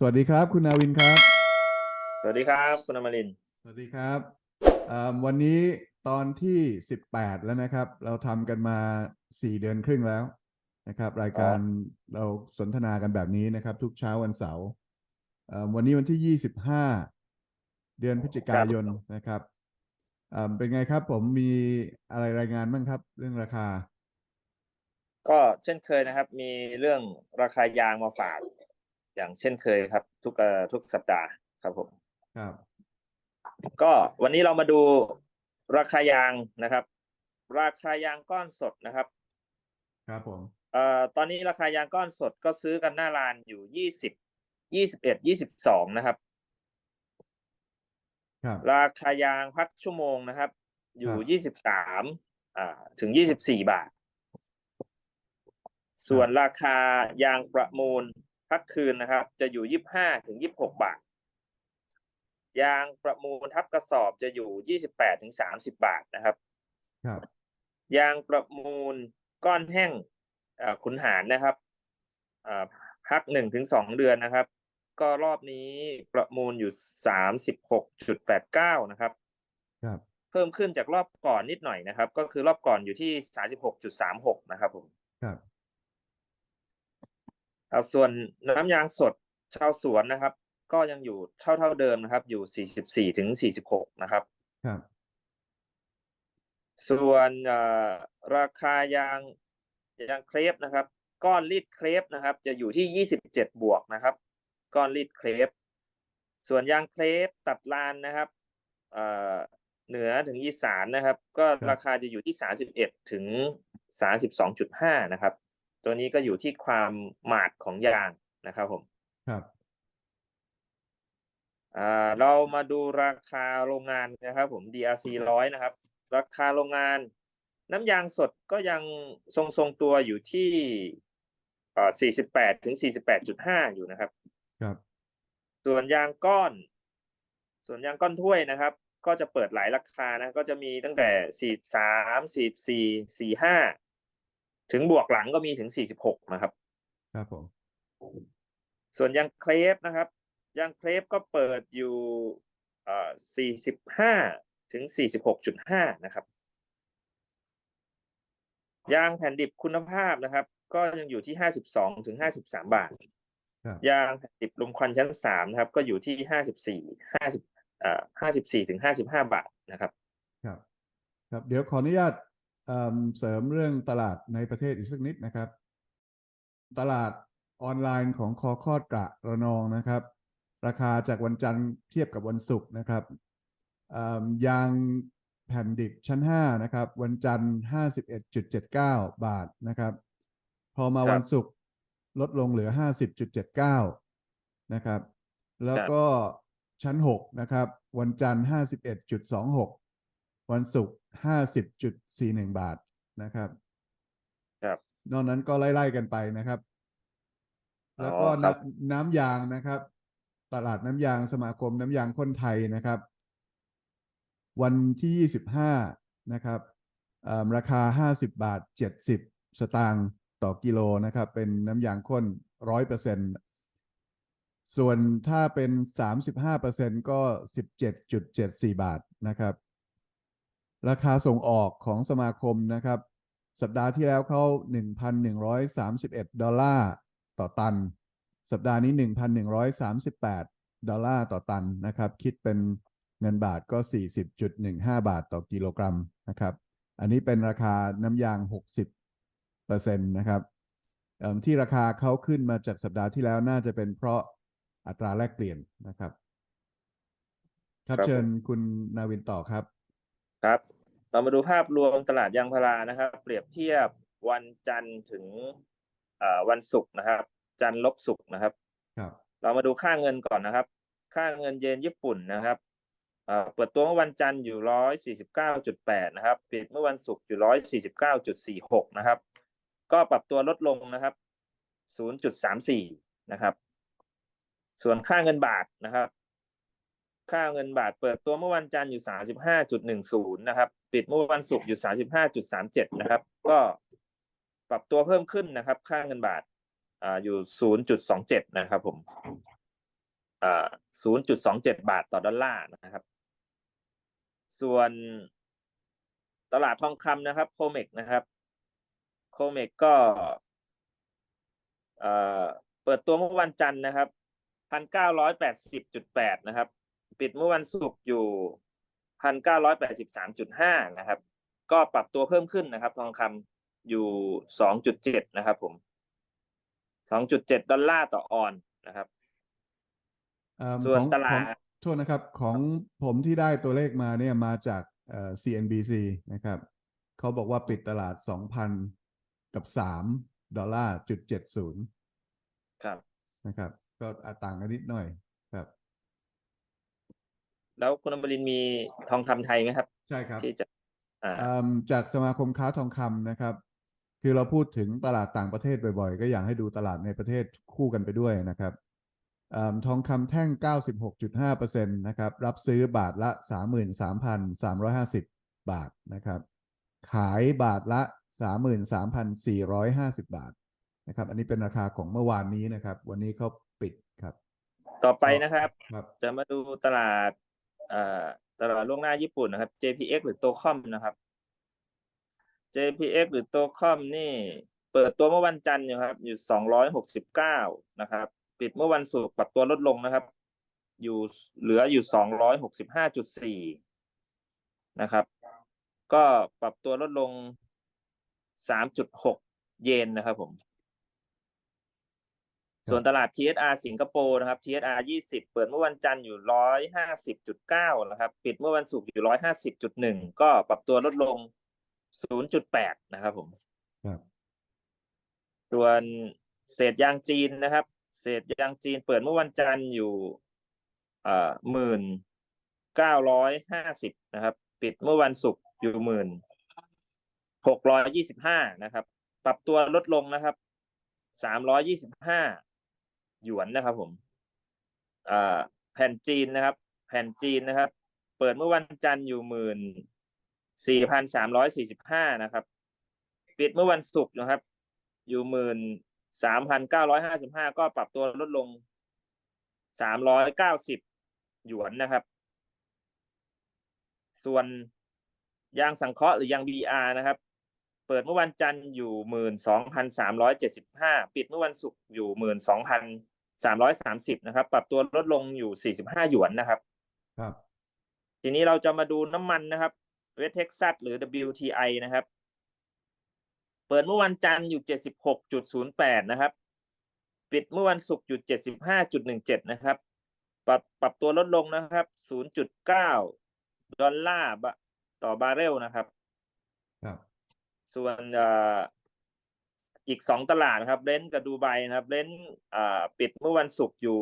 สวัสดีครับ คุณนาวินครับ สวัสดีครับ คุณอมรินทร์สวัสดีครับอ่าวันนี้ตอนที่สิบแปดแล้วนะครับ เราทำกันมาสี่เดือนครึ่งแล้วนะครับ รายการเราสนทนากันแบบนี้นะครับ ทุกเช้าวันเสาร์อ่าวันนี้วันที่ยี่สิบห้าเดือนพฤศจิกายนนะครับอ่าเป็นไงครับ ผมมีอะไรรายงานบ้างครับ เรื่องราคา ก็เช่นเคยนะครับ มีเรื่องราคายางมาฝาก อย่างเช่นเคยครับ ทุกเอ่อทุกสัปดาห์ครับผมครับ ก็วันนี้เรามาดูราคายางนะครับ ราคายางก้อนสดนะครับ ครับผมเอ่อตอนนี้ราคายางก้อนสดก็ซื้อกันหน้าร้านอยู่ยี่สิบยี่สิบเอ็ดยี่สิบสองนะครับ ครับราคายางพักชั่วโมงนะครับ อยู่ครับยี่สิบสามอ่าถึงยี่สิบสี่บาท ส่วนราคายางประมูล พักคืนนะครับ จะอยู่ยี่ห้าถึงยี่หกบาท ยางประมูลทับกระสอบจะอยู่ยี่สิบแปดถึงสามสิบาทนะครับครับยางประมูลก้อนแห้งเอ่อขุนหารนะครับเอ่อพักหนึ่งถึงสองเดือนนะครับ ก็รอบนี้ประมูลอยู่สามสิบหกจุดแปดเก้านะครับครับ เพิ่มขึ้นจากรอบก่อนนิดหน่อยนะครับ ก็คือรอบก่อนอยู่ที่สามสิบหกจุดสามหกนะครับผมครับอ่า ส่วนน้ำยางสดชาวสวนนะครับ ก็ยังอยู่เท่าเท่าเดิมนะครับ อยู่สี่สิบสี่ถึงสี่สิบหกนะครับ ครับ ส่วนเอ่อราคายางยางเครปนะครับ ก้อนรีดเครปนะครับ จะอยู่ที่ยี่สิบเจ็ดบวกนะครับ ก้อนรีดเครปส่วนยางเครปตัดลานนะครับเอ่อเหนือถึงอีสานนะครับ ก็ราคาจะอยู่ที่สาสิบเอ็ดถึงสาสิบสองจุดห้านะครับ ตัวนี้ก็อยู่ที่ความหมาดของยางนะครับผมครับอ่าเรามาดูราคาโรงงานนะครับผม DRC ร้อยนะครับ ราคาโรงงาน น้ำยางสดก็ยังทรงทรงๆตัวอยู่ที่เอ่อ48ถึง48.5อยู่นะครับ ครับ ส่วนยางก้อน ส่วนยางก้อนถ้วยนะครับ ก็จะเปิดหลายราคานะ ก็จะมีตั้งแต่43 44 45 ถึงบวกหลังก็มีถึง 46 นะครับ ครับผม ส่วนยางเครปนะครับยางเครปก็เปิดอยู่เอ่อ45 ถึง 46.5 นะครับ ยางแผ่นดิบคุณภาพนะครับ ก็ยังอยู่ที่ 52 ถึง 53 บาทครับยางแผ่นดิบลมควันชั้น 3 นะครับ ก็อยู่ที่ 54 50เอ่อ54 ถึง 55 บาทนะครับ ครับ ครับ เดี๋ยวขออนุญาต เอิ่มเสริมเรื่องตลาดในประเทศอีกสักนิดนะครับ ตลาดออนไลน์ของคอคอดกระระนองนะครับ ราคาจากวันจันทร์เทียบกับวันศุกร์นะครับเอิ่มยางแผ่นดิบชั้น 5 นะครับ วันจันทร์51.79 บาทนะครับ พอมาครับวันศุกร์ลดลงเหลือ 50.79 นะครับ แล้วก็ชั้น 6 นะครับ วันจันทร์51.26 วันศุกร์50.41บาทนะครับครับ นอกนั้นก็ไล่ๆกันไปนะครับอ๋อแล้วก็ครับน้ำน้ำยางนะครับ ตลาดน้ำยางสมาคมน้ำยางคนไทยนะครับ วันที่25นะครับเอิ่มราคา50บาท70สตางค์ต่อกิโลนะครับ เป็นน้ำยางข้น100%ส่วนถ้าเป็น 35%ก็ 17.74 บาทนะครับ ราคาส่งออกของสมาคมนะครับ สัปดาห์ที่แล้วเขา1,131 ดอลลาร์ต่อตัน สัปดาห์นี้ 1,138 ดอลลาร์ต่อตันนะครับ คิดเป็นเงินบาทก็ 40.15 บาทต่อกิโลกรัมนะครับ อันนี้เป็นราคาน้ำยาง 60เปอร์เซ็นต์นะครับเอิ่มที่ราคาเขาขึ้นมาจากสัปดาห์ที่แล้วน่าจะเป็นเพราะอัตราแลกเปลี่ยนนะครับ ครับครับเชิญผมคุณนาวินต่อครับ ครับ เรามาดูภาพรวมตลาดยางพารานะครับ เปรียบเทียบวันจันทร์ถึงเอ่อวันศุกร์นะครับ จันทร์ลบศุกร์นะครับครับ เรามาดูค่าเงินก่อนนะครับ ค่าเงินเยนญี่ปุ่นนะครับเอ่อเปิดตัวเมื่อวันจันทร์อยู่ร้อยสี่สิบเก้าจุดแปดนะครับปิดเมื่อวันศุกร์อยู่ร้อยสี่สิบเก้าจุดสี่หกนะครับ ก็ปรับตัวลดลงนะครับศูนย์จุดสามสี่นะครับ ส่วนค่าเงินบาทนะครับ ค่าเงินบาทเปิดตัวเมื่อวันจันทร์อยู่สาสิบห้าจุดหนึ่งศูนย์นะครับ ปิดเมื่อวันศุกร์อยู่สาสิบห้าจุดสามเจ็ดนะครับ ก็ปรับตัวเพิ่มขึ้นนะครับ ค่าเงินบาทอ่าอยู่ศูนย์จุดสองเจ็ดนะครับผมอ่าศูนย์จุดสองเจ็ดบาทต่อดอลลาร์นะครับ ส่วนตลาดทองคำนะครับ โคเมกนะครับ โคเมกก็เปิดตัวเมื่อวันจันทร์นะครับพันเก้าร้อยแปดสิบจุดแปดนะครับ ปิดเมื่อวันศุกร์อยู่พันเก้าร้อยแปดสิบสามจุดห้านะครับ ก็ปรับตัวเพิ่มขึ้นนะครับ ทองคำอยู่สองจุดเจ็ดนะครับ ผมสองจุดเจ็ดดอลลาร์ต่อออนซ์นะครับเอิ่มส่วนของตลาดของโทษนะครับ ของผมที่ได้ตัวเลขมาเนี่ยมาจากเอ่อ CNBC นะครับเขาบอกว่าปิดตลาด2,000กับ3ดอลลาร์จุด70ครับนะครับ ก็อะต่างกันนิดหน่อยครับ แล้วคุณอมรินทร์มีทองคำไทยไหมครับ ใช่ครับที่จะอ่าเอิ่มจากสมาคมค้าทองคำนะครับ คือเราพูดถึงตลาดต่างประเทศบ่อยๆ ก็อยากให้ดูตลาดในประเทศคู่กันไปด้วยนะครับเอิ่มทองคำแท่ง 96.5%นะครับ รับซื้อบาทละ 33,350 บาทนะครับ ขายบาทละ 33,450 บาทนะครับ อันนี้เป็นราคาของเมื่อวานนี้นะครับ วันนี้เขาปิดครับ ต่อไปนะครับครับจะมาดูตลาดเอ่อ ตลาดล่วงหน้าญี่ปุ่นนะครับ JPX หรือโตคอมนะครับ JPX หรือโตคอมนี่ เปิดตัวเมื่อวันจันทร์อยู่ครับ อยู่สองร้อยหกสิบเก้านะครับ ปิดเมื่อวันศุกร์ปรับตัวลดลงนะครับ อยู่เหลืออยู่สองร้อยหกสิบห้าจุดสี่นะครับ ก็ปรับตัวลดลงสามจุดหกเยนนะครับผม ส่วนตลาด TSR สิงคโปร์นะครับ TSR 20 เปิดเมื่อวันจันทร์อยู่ 150.9 นะครับ ปิดเมื่อวันศุกร์อยู่ 150.1 ก็ปรับตัวลดลง 0.8 นะครับผมครับส่วนเศษยางจีนนะครับ เศษยางจีนเปิดเมื่อวันจันทร์อยู่เอ่อหมื่นเก้าร้อยห้าสิบนะครับ ปิดเมื่อวันศุกร์อยู่หมื่นหกร้อยยี่สิบห้านะครับ ปรับตัวลดลงนะครับสามร้อยยี่สิบห้า หยวนนะครับผมอแผ่นจีนนะครับ แผ่นจีนนะครับ เปิดเมื่อวันจันทร์อยู่หมื่นสี่พันสามร้อยสี่สิบห้านะครับ ปิดเมื่อวันศุกร์นะครับ อยู่หมื่นสามพันเก้าร้อยห้าสิบห้าก็ปรับตัวลดลงสามร้อยเก้าสิบหยวนนะครับ ส่วนยางสังเคราะห์หรือยาง BR นะครับ เปิดเมื่อวันจันทร์อยู่หมื่นสองพันสามร้อยเจ็ดสิบห้าปิดเมื่อวันศุกร์อยู่หมื่นสองพันสามร้อยสามสิบนะครับ ปรับตัวลดลงอยู่สี่สิบห้าหยวนนะครับ ครับ ทีนี้เราจะมาดูน้ำมันนะครับเวสเท็กซัสหรือ WTI นะครับ เปิดเมื่อวันจันทร์อยู่76.08นะครับ ปิดเมื่อวันศุกร์อยู่75.17นะครับ ปรับปรับตัวลดลงนะครับ0.9ดอลลาร์บะต่อบาร์เรลนะครับ ครับ ส่วนเอ่ออีกสองตลาดนะครับเบรนท์กับดูไบนะครับเบรนท์อ่าปิดเมื่อวันศุกร์อยู่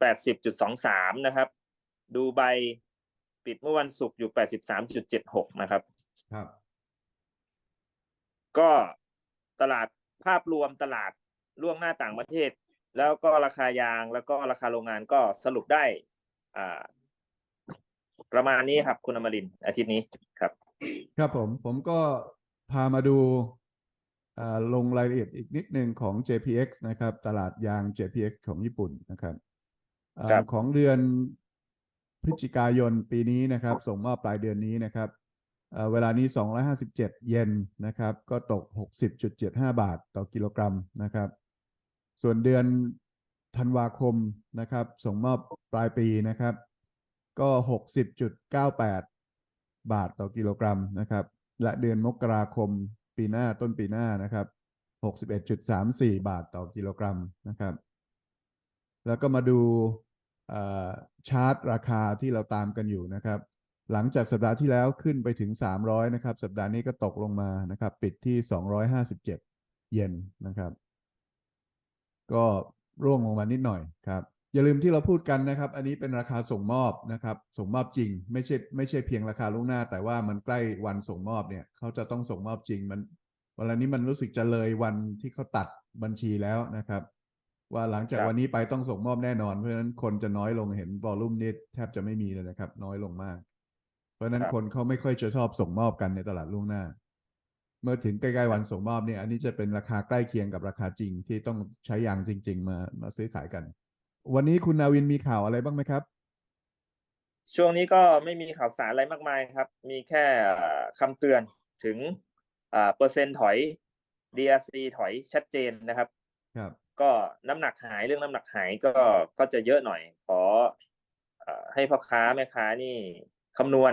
แปดสิบจุดสองสามนะครับ ดูไบปิดเมื่อวันศุกร์อยู่แปดสิบสามจุดเจ็ดหกนะครับครับ ก็ตลาดภาพรวมตลาดล่วงหน้าต่างประเทศ แล้วก็ราคายางแล้วก็ราคาโรงงานก็สรุปได้อ่าประมาณนี้ครับคุณอมรินทร์อาทิตย์นี้ครับ ครับผมผมก็ พามาดูอ่าลงรายละเอียดอีกนิดนึงของ JPX นะครับ ตลาดยาง JPX ของญี่ปุ่นนะครับอ่าครับของเดือนพฤศจิกายนปีนี้นะครับ ส่งมอบปลายเดือนนี้นะครับเอ่อเวลานี้ 257 เยนนะครับ ก็ตก 60.75 บาทต่อกิโลกรัมนะครับ ส่วนเดือนธันวาคมนะครับ ส่งมอบปลายปีนะครับ ก็ 60.98 บาทต่อกิโลกรัมนะครับ และเดือนมกราคมปีหน้าต้นปีหน้านะครับ 61.34 บาทต่อกิโลกรัมนะครับ แล้วก็มาดูชาร์ตราคาที่เราตามกันอยู่นะครับ หลังจากสัปดาห์ที่แล้วขึ้นไปถึง 300 นะครับ สัปดาห์นี้ก็ตกลงมานะครับ ปิดที่ 257 เยนนะครับ ก็ร่วงลงมานิดหน่อยครับ อย่าลืมที่เราพูดกันนะครับ อันนี้เป็นราคาส่งมอบนะครับ ส่งมอบจริง ไม่ใช่ไม่ใช่เพียงราคาล่วงหน้า แต่ว่ามันใกล้วันส่งมอบเนี่ยเขาจะต้องส่งมอบจริงมันวันนี้มันรู้สึกจะเลยวันที่เขาตัดบัญชีแล้วนะครับ ว่าหลังจากครับวันนี้ไปต้องส่งมอบแน่นอนเพราะฉะนั้นคนจะน้อยลงเห็นวอลลุ่มนี่แทบจะไม่มีเลยนะครับ น้อยลงมาก เพราะฉะนั้นคนเขาไม่ค่อยจะชอบส่งมอบกันในตลาดล่วงหน้า เมื่อถึงใกล้ๆวันส่งมอบเนี่ย อันนี้จะเป็นราคาใกล้เคียงกับราคาจริงที่ต้องใช้ยางจริง ๆ มามาซื้อขายกัน วันนี้คุณนาวินมีข่าวอะไรบ้างไหมครับ ช่วงนี้ก็ไม่มีข่าวสารอะไรมากมายครับ มีแค่เอ่อคำเตือนถึงอ่าเปอร์เซ็นต์ถอย DRC ถอยชัดเจนนะครับ ครับ ก็น้ำหนักหายเรื่องน้ำหนักหายก็ก็จะเยอะหน่อยขอเอ่อให้พ่อค้าแม่ค้านี่คำนวณ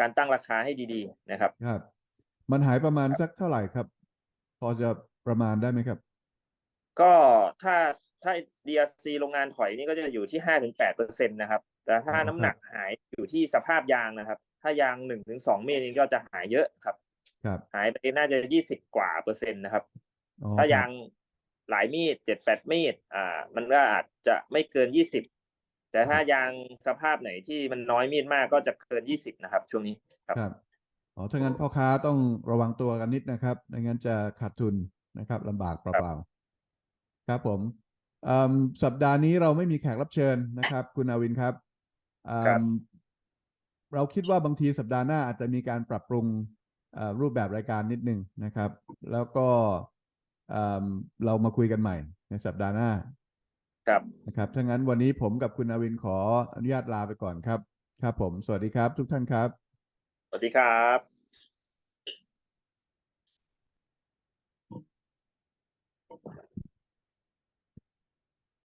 การตั้งราคาให้ดีๆนะครับ ครับ มันหายประมาณสักเท่าไหร่ครับ พอจะประมาณได้ไหมครับ ก็ถ้าถ้า DRC โรงงานถอยนี่ก็จะอยู่ที่ห้าถึงแปดเปอร์เซ็นตนะครับ แต่ถ้าอ๋อครับน้ำหนักหายอยู่ที่สภาพยางนะครับ ถ้ายางหนึ่งถึงสองเมตรนี่ก็จะหายเยอะครับ ครับหายไปน่าจะยี่สิบกว่าเปอร์เซ็นต์นะครับ อ๋อถ้าครับยางหลายมีดเจ็ดแปดมีดอ่า มันก็อาจจะไม่เกินยี่สิบแต่ถ้ายางสภาพไหนที่มันน้อยมีดมากก็จะเกินยี่สิบนะครับ ช่วงนี้ ครับครับอ๋อถ้างั้นพ่อค้าต้องระวังตัวกันนิดนะครับไม่งั้นจะขาดทุนนะครับลำบากเปล่าๆ ครับผมเอิ่มสัปดาห์นี้เราไม่มีแขกรับเชิญนะครับ คุณอาวินครับเอิ่มครับเราคิดว่าบางทีสัปดาห์หน้าอาจจะมีการปรับปรุงเอ่อรูปแบบรายการนิดนึงนะครับ แล้วก็เอิ่มเรามาคุยกันใหม่ในสัปดาห์หน้า ครับนะครับถ้างั้นวันนี้ผมกับคุณอาวินขออนุญาตลาไปก่อนครับ ครับผม สวัสดีครับ ทุกท่านครับ สวัสดีครับ